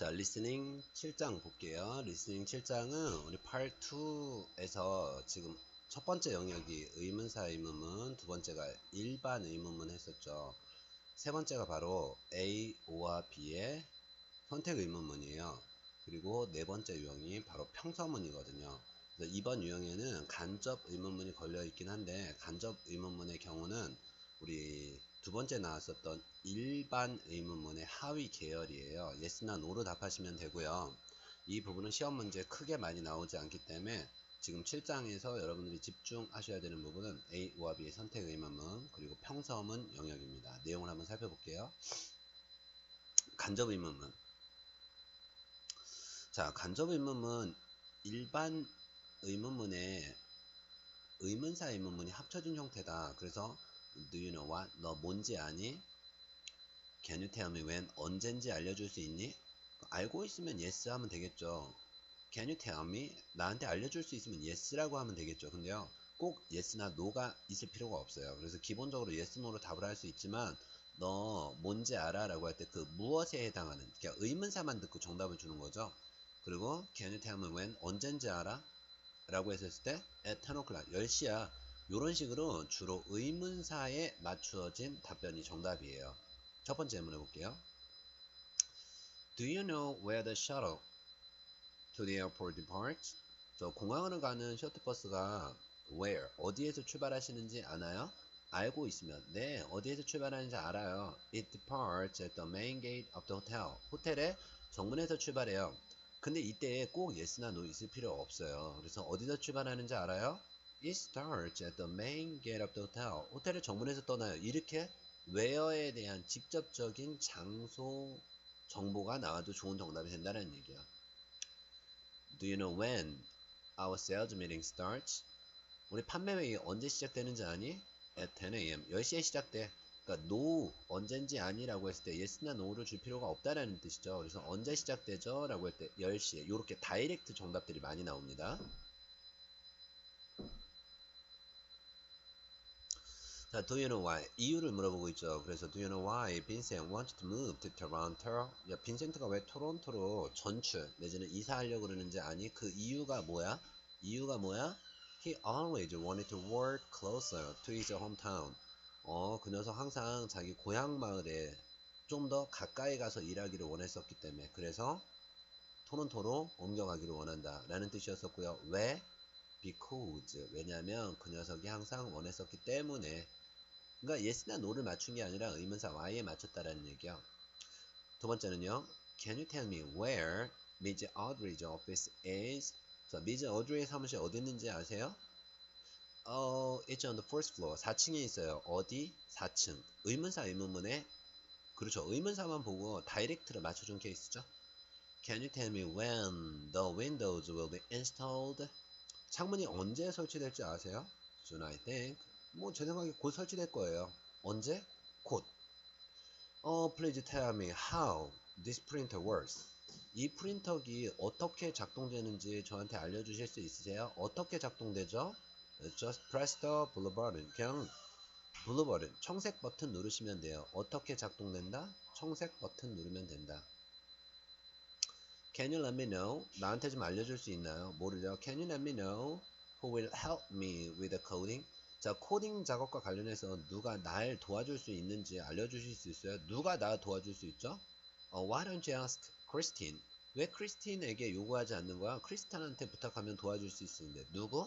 자, 리스닝 7장 볼게요. 리스닝 7장은 우리 part 2에서 지금 첫 번째 영역이 의문사 의문문, 두 번째가 일반 의문문 했었죠. 세 번째가 바로 A와 B의 선택 의문문이에요. 그리고 네 번째 유형이 바로 평서문이거든요. 그래서 이번 유형에는 간접 의문문이 걸려 있긴 한데 간접 의문문의 경우는 우리 두 번째 나왔었던 일반 의문문의 하위 계열이에요. yes나 no로 답하시면 되고요. 이 부분은 시험 문제 크게 많이 나오지 않기 때문에 지금 7장에서 여러분들이 집중하셔야 되는 부분은 A와 B의 선택 의문문 그리고 평서문 영역입니다. 내용을 한번 살펴볼게요. 간접 의문문 자 간접 의문문 일반 의문문의 의문사 의문문이 합쳐진 형태다. 그래서 Do you know what? 너 뭔지 아니? Can you tell me when? 언젠지 알려줄 수 있니? 알고 있으면 yes 하면 되겠죠. Can you tell me? 나한테 알려줄 수 있으면 yes라고 하면 되겠죠. 근데요. 꼭 yes나 no가 있을 필요가 없어요. 그래서 기본적으로 yes, no로 답을 할 수 있지만 너 뭔지 알아? 라고 할 때 그 무엇에 해당하는 그러니까 의문사만 듣고 정답을 주는 거죠. 그리고 Can you tell me when? 언젠지 알아? 라고 했을 때 at 10 o'clock 10시야. 이런 식으로 주로 의문사에 맞추어진 답변이 정답이에요. 첫 번째 질문 해볼게요. Do you know where the shuttle to the airport departs? 저 공항으로 가는 셔틀버스가 where 어디에서 출발하시는지 아나요? 알고 있으면 네 어디에서 출발하는지 알아요. It departs at the main gate of the hotel. 호텔의 정문에서 출발해요. 근데 이때 꼭 yes나 no 있을 필요 없어요. 그래서 어디서 출발하는지 알아요? It starts at the main gate of the hotel. 호텔의 정문에서 떠나요. 이렇게 where에 대한 직접적인 장소 정보가 나와도 좋은 정답이 된다는 얘기야. Do you know when our sales meeting starts? 우리 판매 회의 언제 시작되는지 아니? At 10 a.m. 10시에 시작돼. 그러니까 no 언젠지 아니라고 했을 때 yes나 no를 줄 필요가 없다라는 뜻이죠. 그래서 언제 시작되죠? 라고 할 때 10시에 이렇게 다이렉트 정답들이 많이 나옵니다. 자, do you know why? 이유를 물어보고 있죠. 그래서 do you know why Vincent wants to move to Toronto? 야, 빈센트가 왜 토론토로 전출 내지는 이사하려고 그러는지 아니? 그 이유가 뭐야? 이유가 뭐야? He always wanted to work closer to his hometown. 어, 그 녀석 항상 자기 고향 마을에 좀 더 가까이 가서 일하기를 원했었기 때문에 그래서 토론토로 옮겨가기를 원한다 라는 뜻이었었고요. 왜? Because 왜냐하면 그 녀석이 항상 원했었기 때문에 그러니까 yes나 no를 맞춘 게 아니라 의문사 why에 맞췄다라는 얘기요. 두 번째는요. Can you tell me where Miss Audrey's office is? 자, Miss Audrey의 사무실 어디 있는지 아세요? 어, it's on the first floor. 4층에 있어요. 어디? 4층. 의문사 의문문에 그렇죠. 의문사만 보고 다이렉트로 맞춰준 케이스죠. Can you tell me when the windows will be installed? 창문이 언제 설치될지 아세요? Soon I think. 뭐 제 생각에 곧 설치될 거예요. 언제? 곧. 어, please tell me how this printer works. 이 프린터기 어떻게 작동되는지 저한테 알려주실 수 있으세요? 어떻게 작동되죠? Just press the blue button. 그냥 블루 버튼, 청색 버튼 누르시면 돼요. 어떻게 작동된다? 청색 버튼 누르면 된다. Can you let me know? 나한테 좀 알려줄 수 있나요? 뭐를요? Can you let me know who will help me with the coding? 자, 코딩 작업과 관련해서 누가 날 도와줄 수 있는지 알려주실 수 있어요? 누가 나 도와줄 수 있죠? 어, why don't you ask Christine? 왜 크리스틴에게 요구하지 않는 거야? 크리스탄한테 부탁하면 도와줄 수 있는데 누구?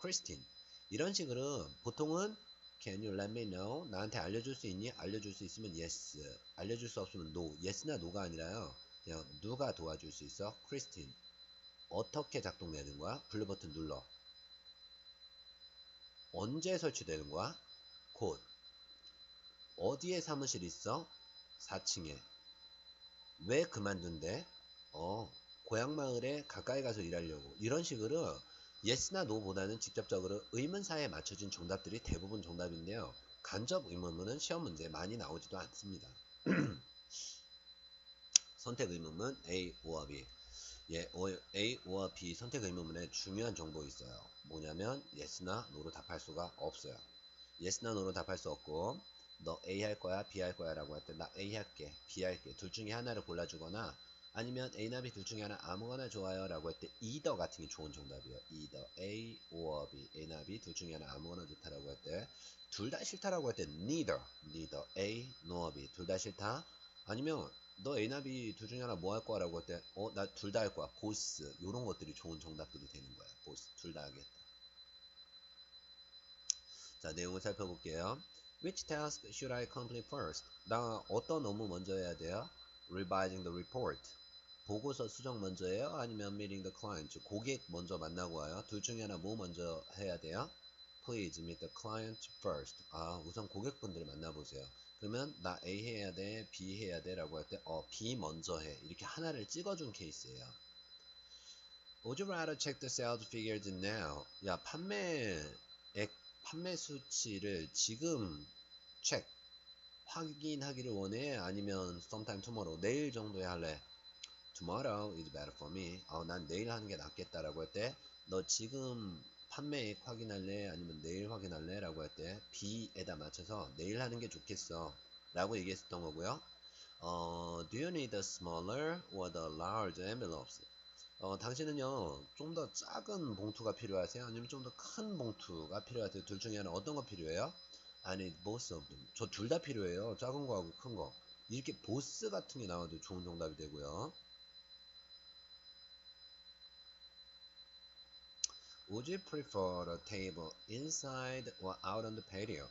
크리스틴. 이런 식으로 보통은 Can you let me know? 나한테 알려줄 수 있니? 알려줄 수 있으면 yes. 알려줄 수 없으면 no. yes나 no가 아니라요. 그냥 누가 도와줄 수 있어? 크리스틴. 어떻게 작동되는 거야? 블루 버튼 눌러. 언제 설치되는 거야? 곧. 어디에 사무실 있어? 4층에. 왜 그만둔대? 어, 고향 마을에 가까이 가서 일하려고. 이런 식으로 yes나 no보다는 직접적으로 의문사에 맞춰진 정답들이 대부분 정답인데요. 간접 의문문은 시험 문제에 많이 나오지도 않습니다. 선택 의문문 A, B. 예, A, O와 B 선택 의문문에 중요한 정보 있어요. 뭐냐면 yes나 no로 답할 수가 없어요. yes나 no로 답할 수 없고 너 A 할 거야, B 할 거야 라고 할 때 나 A 할게, B 할게 둘 중에 하나를 골라주거나 아니면 A나 B 둘 중에 하나 아무거나 좋아요 라고 할 때 either 같은 게 좋은 정답이에요. either A or B. A나 B 둘 중에 하나 아무거나 좋다라고 할 때 둘 다 싫다라고 할 때 neither. neither A nor B. 둘 다 싫다. 아니면 너 B 둘 중에 하나 뭐 할 거야 라고 할 때 어 나 둘 다 할 거야. 보스. 요런 것들이 좋은 정답들이 되는 거야. 보스. 둘 다 하겠다. 자, 내용을 살펴볼게요. Which task should I complete first? 나 어떤 업무 먼저 해야 돼요? Revising the report. 보고서 수정 먼저 해요? 아니면 meeting the client? 고객 먼저 만나고 와요? 둘 중에 하나 뭐 먼저 해야 돼요? Please meet the client first. 아, 우선 고객분들을 만나보세요. 그러면 나 A 해야 돼, B 해야 돼 라고 할 때, 어, B 먼저 해. 이렇게 하나를 찍어준 케이스예요. Would you rather check the sales figures now? 야, 판매액, 판매 수치를 지금 check, 확인하기를 원해? 아니면 sometime tomorrow, 내일 정도에 할래? Tomorrow is better for me. 어, 난 내일 하는 게 낫겠다라고 할 때, 너 지금 판매액 확인할래? 아니면 내일 확인할래? 라고 할 때, B에다 맞춰서 내일 하는 게 좋겠어. 라고 얘기했었던 거고요. 어, do you need the smaller or the large envelopes? 어, 당신은요, 좀 더 작은 봉투가 필요하세요? 아니면 좀 더 큰 봉투가 필요하세요? 둘 중에 하나 어떤 거 필요해요? Need both of them. 저 둘 다 필요해요. 작은 거하고 큰 거. 이렇게 보스 같은 게 나와도 좋은 정답이 되고요. Would you prefer a table inside or out on the patio?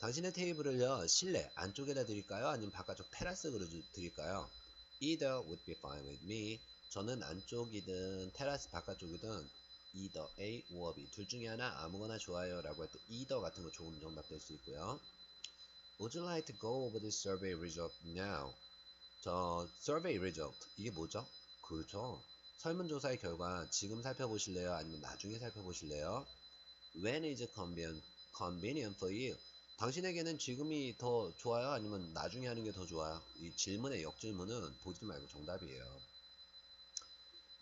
당신의 테이블을요, 실내 안쪽에다 드릴까요? 아니면 바깥쪽 테라스로 드릴까요? Either would be fine with me. 저는 안쪽이든 테라스 바깥쪽이든 either A or B 둘 중에 하나 아무거나 좋아요 라고 할 때 either 같은 거 좋은 정답 될 수 있고요. Would you like to go over the survey result now? 저 survey result 이게 뭐죠? 그렇죠. 설문조사의 결과 지금 살펴보실래요? 아니면 나중에 살펴보실래요? When is convenient, convenient for you? 당신에게는 지금이 더 좋아요? 아니면 나중에 하는 게 더 좋아요? 이 질문의 역질문은 보지 말고 정답이에요.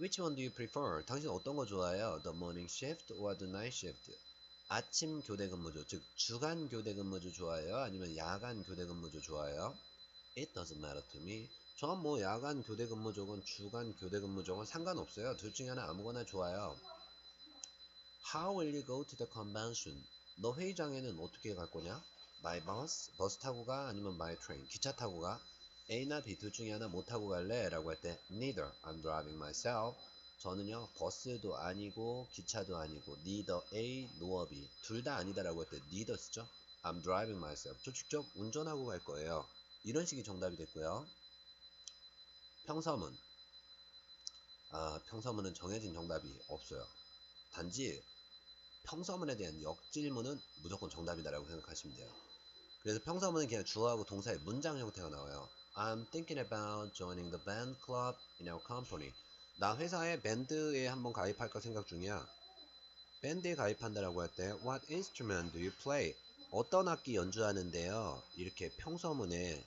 Which one do you prefer? 당신 어떤 거 좋아해요? The morning shift or the night shift? 아침 교대 근무조, 즉 주간 교대 근무조 좋아해요? 아니면 야간 교대 근무조 좋아해요? It doesn't matter to me. 전 뭐 야간 교대 근무족은 주간 교대 근무족은 상관없어요. 둘 중에 하나 아무거나 좋아요. How will you go to the convention? 너 회의장에는 어떻게 갈 거냐? My bus? 버스 타고 가? 아니면 my train? 기차 타고 가? A나 B 둘 중에 하나 못 타고 갈래? 라고 할 때 Neither. I'm driving myself. 저는요 버스도 아니고 기차도 아니고 neither A nor B 둘 다 아니다라고 할 때 neither 쓰죠. I'm driving myself. 저 직접 운전하고 갈 거예요. 이런 식이 정답이 됐고요. 평서문. 아, 평서문은 정해진 정답이 없어요. 단지 평서문에 대한 역질문은 무조건 정답이다라고 생각하시면 돼요. 그래서 평서문은 그냥 주어하고 동사의 문장 형태가 나와요. I'm thinking about joining the band club in our company. 나 회사에 밴드에 한번 가입할까 생각 중이야. 밴드에 가입한다라고 할 때 What instrument do you play? 어떤 악기 연주하는데요? 이렇게 평서문에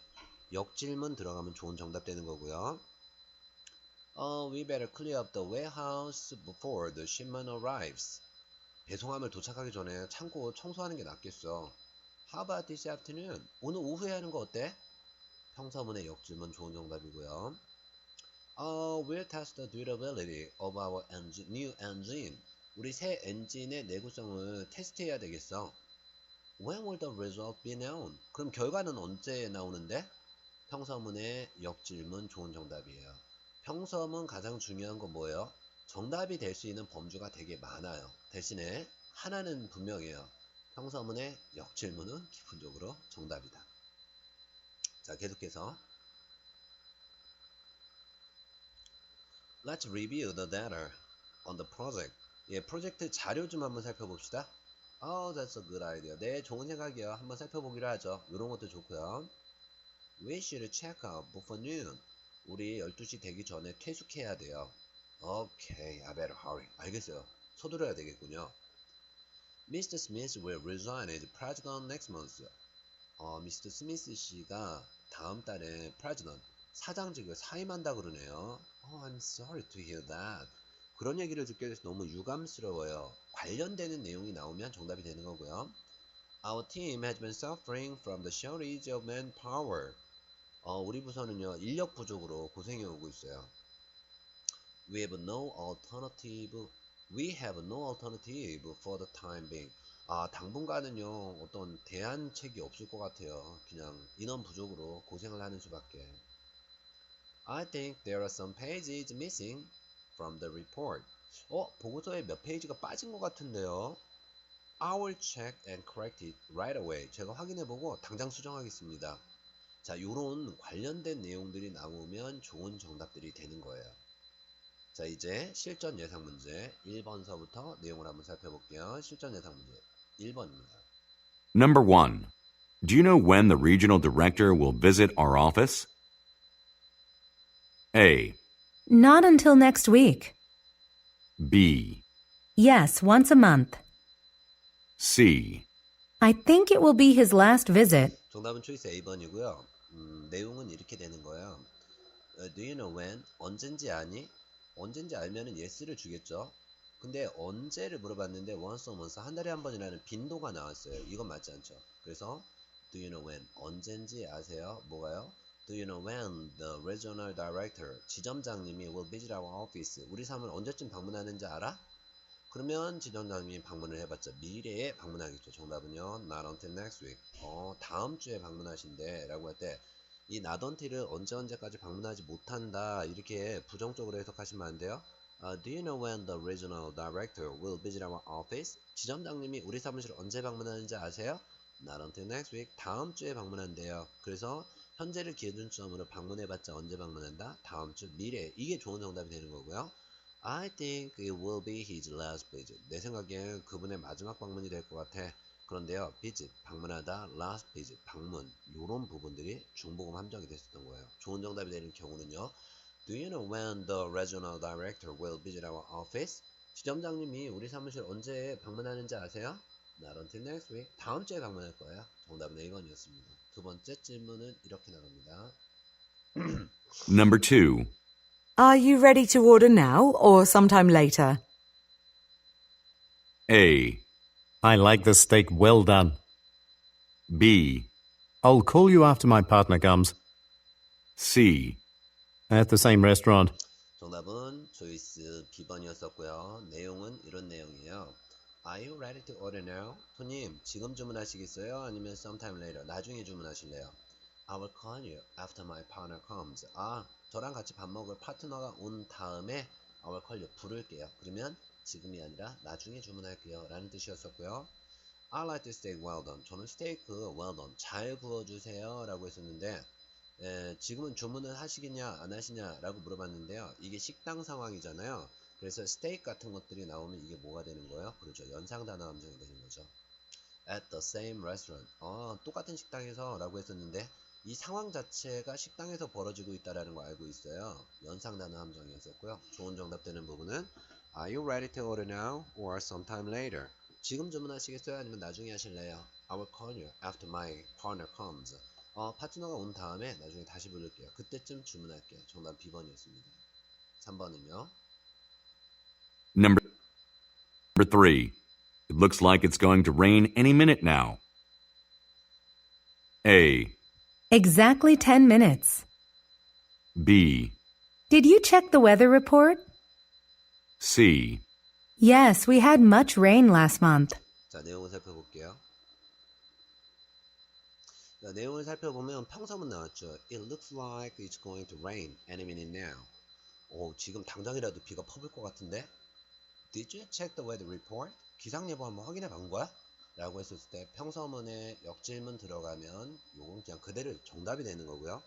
역질문 들어가면 좋은 정답 되는 거고요. Uh, we better clear up the warehouse before the shipment arrives. 배송함을 도착하기 전에 창고 청소하는 게 낫겠어. How about this afternoon? 오늘 오후에 하는 거 어때? 평서문의 역질문 좋은 정답이고요. Uh, we'll test the durability of our engine, new engine. 우리 새 엔진의 내구성을 테스트해야 되겠어. When will the result be known? 그럼 결과는 언제 나오는데? 평서문의 역질문 좋은 정답이에요. 평서문 가장 중요한 건 뭐예요? 정답이 될 수 있는 범주가 되게 많아요. 대신에 하나는 분명해요. 평서문의 역질문은 기본적으로 정답이다. 자, 계속해서 Let's review the data on the project. 예, 프로젝트 자료 좀 한번 살펴봅시다. Oh, that's a good idea. 네, 좋은 생각이에요. 한번 살펴보기로 하죠. 이런 것도 좋고요. We should check out before noon. 우리 12시 되기 전에 퇴숙해야 돼요. Okay, I better hurry. 알겠어요. 서두르야 되겠군요. Mr. Smith will resign as president next month. 어, 미스터 스미스 씨가 다음 달에 president, 사장직을 사임한다 그러네요. Oh, I'm sorry to hear that. 그런 얘기를 듣게 돼서 너무 유감스러워요. 관련되는 내용이 나오면 정답이 되는 거고요. Our team has been suffering from the shortage of manpower. 어, 우리 부서는요, 인력 부족으로 고생해 오고 있어요. We have no alternative. We have no alternative for the time being. 아, 당분간은요, 어떤 대안책이 없을 것 같아요. 그냥 인원 부족으로 고생을 하는 수밖에. I think there are some pages missing from the report. 어, 보고서에 몇 페이지가 빠진 것 같은데요. I will check and correct it right away. 제가 확인해보고 당장 수정하겠습니다. 자, 요런 관련된 내용들이 나오면 좋은 정답들이 되는 거예요. 자, 이제 실전 예상 문제 1번서부터 내용을 한번 살펴볼게요. 실전 예상 문제 1번입니다. Number 1. Do you know when the regional director will visit our office? A. Not until next week. B. Yes, once a month. C. I think it will be his last visit. 정답은 초이스 A번이고요. 음, 내용은 이렇게 되는 거예요. 어, Do you know when? 언젠지 아니? 언젠지 알면은 yes를 주겠죠. 근데 언제를 물어봤는데 once a month 한 달에 한 번이라는 빈도가 나왔어요. 이건 맞지 않죠. 그래서 Do you know when? 언젠지 아세요? 뭐가요? Do you know when the regional director 지점장님이 will visit our office? 우리 사무을 언제쯤 방문하는지 알아? 그러면 지점장님이 방문을 해봤자 미래에 방문하겠죠. 정답은요. Not until next week. 어, 다음 주에 방문하신대 라고 할 때 이 not until을 언제 언제까지 방문하지 못한다 이렇게 부정적으로 해석하시면 안 돼요. 아, do you know when the regional director will visit our office? 지점장님이 우리 사무실 언제 방문하는지 아세요? Not until next week. 다음 주에 방문한대요. 그래서 현재를 기준점으로 방문해봤자 언제 방문한다? 다음 주 미래. 이게 좋은 정답이 되는 거고요. I think it will be his last visit. 내 생각엔 그분의 마지막 방문이 될 것 같아. 그런데요, visit, 방문하다, last visit, 방문, 요런 부분들이 중복음 함정이 됐었던 거예요. 좋은 정답이 되는 경우는요, Do you know when the regional director will visit our office? 지점장님이 우리 사무실 언제 방문하는지 아세요? Not until next week. 다음 주에 방문할 거예요. 정답은 1번이었습니다. 두 번째 질문은 이렇게 나갑니다. Number 2. Are you ready to order now or sometime later? A. I like the steak well done. B. I'll call you after my partner comes. C. At the same restaurant. 정답은 조이스 B번이었었고요. 내용은 이런 내용이에요. Are you ready to order now? 손님, 지금 주문하시겠어요? 아니면 sometime later, 나중에 주문하실래요? I will call you after my partner comes. 아, 저랑 같이 밥 먹을 파트너가 온 다음에 you, 부를게요. 그러면 지금이 아니라 나중에 주문할게요. 라는 뜻이었었고요. I like the steak well done. 저는 스테이크 well done, 잘 구워주세요. 라고 했었는데 에, 지금은 주문을 하시겠냐 안 하시냐 라고 물어봤는데요 이게 식당 상황이잖아요 그래서 스테이크 같은 것들이 나오면 이게 뭐가 되는 거예요? 그렇죠 연상 단어 함정이 되는 거죠 at the same restaurant 어, 똑같은 식당에서 라고 했었는데 이 상황 자체가 식당에서 벌어지고 있다라는 거 알고 있어요 연상 단어 함정이었었고요 좋은 정답 되는 부분은 Are you ready to order now or sometime later? 지금 주문하시겠어요? 아니면 나중에 하실래요? I will call you after my partner comes. 어, 파트너가 온 다음에 나중에 다시 부를게요. 그때쯤 주문할게요. 정답 B번이었습니다. 3번은요. Number 3. It looks like it's going to rain any minute now. A. Exactly 10 minutes. B. Did you check the weather report? C. Yes, we had much rain last month. 자, 내용을 살펴볼게요. 자, 내용을 살펴보면 평서문 나왔죠. It looks like it's going to rain any minute now. 오, 지금 당장이라도 비가 퍼블 것 같은데? Did you check the weather report? 기상 예보 한번 확인해 본 거야? 라고 했었을 때 평서문에 역질문 들어가면 요건 그냥 그대로 정답이 되는 거고요.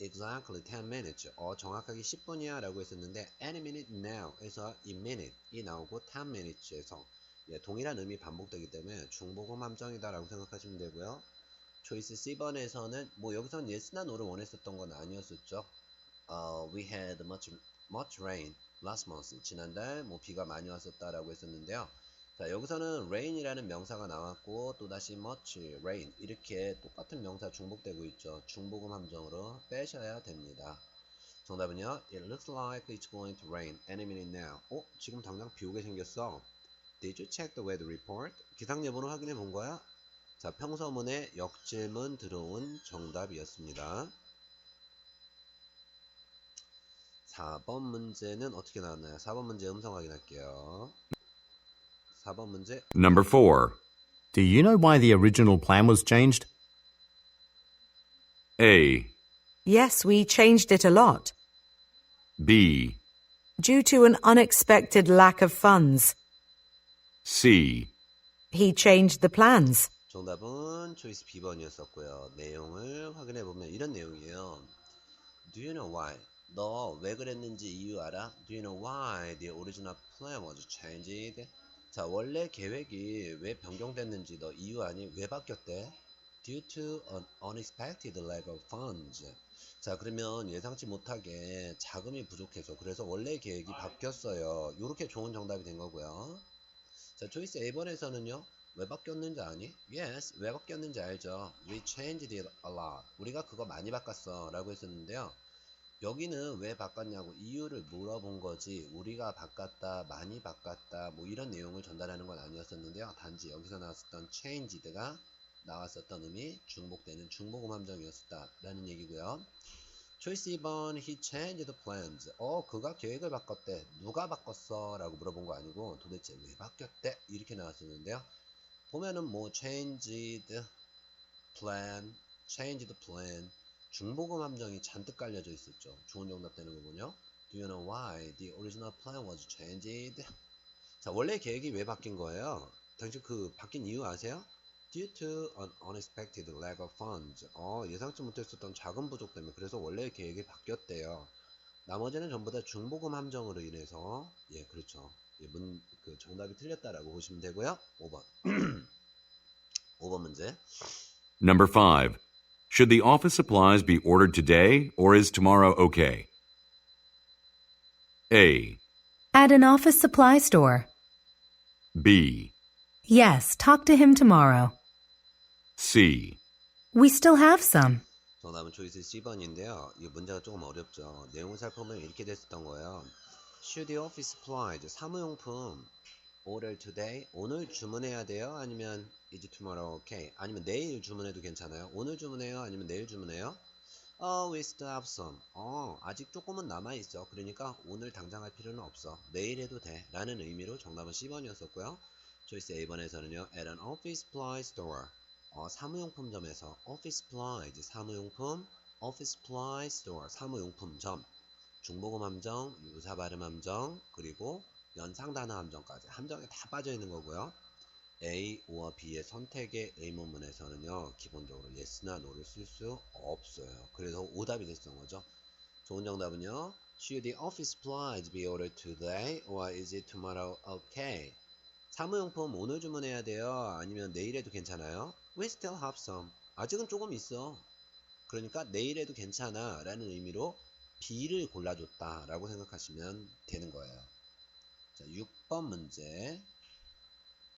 Exactly 10 minutes. 어, 정확하게 10분이야 라고 했었는데 any minute now 에서 in minute 이 나오고 10 minutes에서 예, 동일한 의미 반복되기 때문에 중복음 함정이다 라고 생각하시면 되고요. 초이스 C번에서는 뭐 여기서는 yes나 no를 원했었던 건 아니었었죠. 어, we had much, much rain last month. 지난달 뭐 비가 많이 왔었다라고 했었는데요. 자, 여기서는 rain이라는 명사가 나왔고 또다시 much rain 이렇게 똑같은 명사 중복되고 있죠. 중복음 함정으로 빼셔야 됩니다. 정답은요. It looks like it's going to rain any minute now. 어? 지금 당장 비 오게 생겼어. Did you check the weather report? 기상 예보는 확인해 본 거야? 자, 평서문에 역질문 들어온 정답이었습니다. 4번 문제는 어떻게 나왔나요? 4번 문제 음성 확인할게요. 4번 문제 Number 4. Do you know why the original plan was changed? A. Yes, we changed it a lot. B. Due to an unexpected lack of funds. C. He changed the plans. 정답은 초이스 B번이었었고요. 내용을 확인해 보면 이런 내용이에요. Do you know why? 너 왜 그랬는지 이유 알아? Do you know why the original plan was changed? 자, 원래 계획이 왜 변경됐는지 너 이유 아니? 왜 바뀌었대? Due to an unexpected lack of funds. 자, 그러면 예상치 못하게 자금이 부족해서 그래서 원래 계획이 바뀌었어요. 이렇게 좋은 정답이 된 거고요. 자, 초이스 A번에서는요. 왜 바뀌었는지 아니? Yes, 왜 바뀌었는지 알죠. We changed it a lot. 우리가 그거 많이 바꿨어 라고 했었는데요. 여기는 왜 바꿨냐고 이유를 물어본 거지 우리가 바꿨다, 많이 바꿨다 뭐 이런 내용을 전달하는 건 아니었었는데요. 단지 여기서 나왔었던 changed가 나왔었던 의미 중복되는 중복음 함정이었다 라는 얘기고요. 초이스 2번 he changed plans. 어 그가 계획을 바꿨대. 누가 바꿨어? 라고 물어본 거 아니고 도대체 왜 바뀌었대? 이렇게 나왔었는데요. 보면은 뭐 changed plan, changed plan 중복음 함정이 잔뜩 깔려져 있었죠. 좋은 정답 되는 거군요. Do you know why the original plan was changed? 자, 원래 계획이 왜 바뀐 거예요? 당신 그 바뀐 이유 아세요? Due to an unexpected lack of funds. 어, 예상치 못했었던 자금 부족 때문에 그래서 원래 계획이 바뀌었대요. 나머지는 전부 다 중복음 함정으로 인해서 예, 그렇죠. 예, 문, 그 정답이 틀렸다라고 보시면 되고요. 5번. 5번 문제. Number 5. Should the office supplies be ordered today or is tomorrow okay? A. At an office supply store. B. Yes, talk to him tomorrow. C. We still have some. 정답은 초이스 C번인데요. 이 문제가 조금 어렵죠. 내용을 살펴보면 이렇게 됐었던 거예요. Should the office supplies 사무용품 order today 오늘 주문해야 돼요? 아니면 is tomorrow okay? 아니면 내일 주문해도 괜찮아요? 오늘 주문해요? 아니면 내일 주문해요? 어, we still have some. 어, 아직 조금은 남아 있어. 그러니까 오늘 당장 할 필요는 없어. 내일 해도 돼. 라는 의미로 정답은 C번이었었고요. 초이스 A번에서는요. at an office supply store 어, 사무용품점에서 office supplies 사무용품 office supply store 사무용품점 중복음 함정, 유사 발음 함정, 그리고 연상 단어 함정까지 함정에 다 빠져 있는 거고요. A, O와 B의 선택의 의문문에서는요, 기본적으로 yes나 no를 쓸 수 없어요. 그래서 오답이 됐던 거죠. 좋은 정답은요. Should the office supplies be ordered today or is it tomorrow okay? 사무용품 오늘 주문해야 돼요? 아니면 내일 해도 괜찮아요? We still have some. 아직은 조금 있어. 그러니까 내일 해도 괜찮아 라는 의미로 B를 골라줬다 라고 생각하시면 되는 거예요. 자, 6번 문제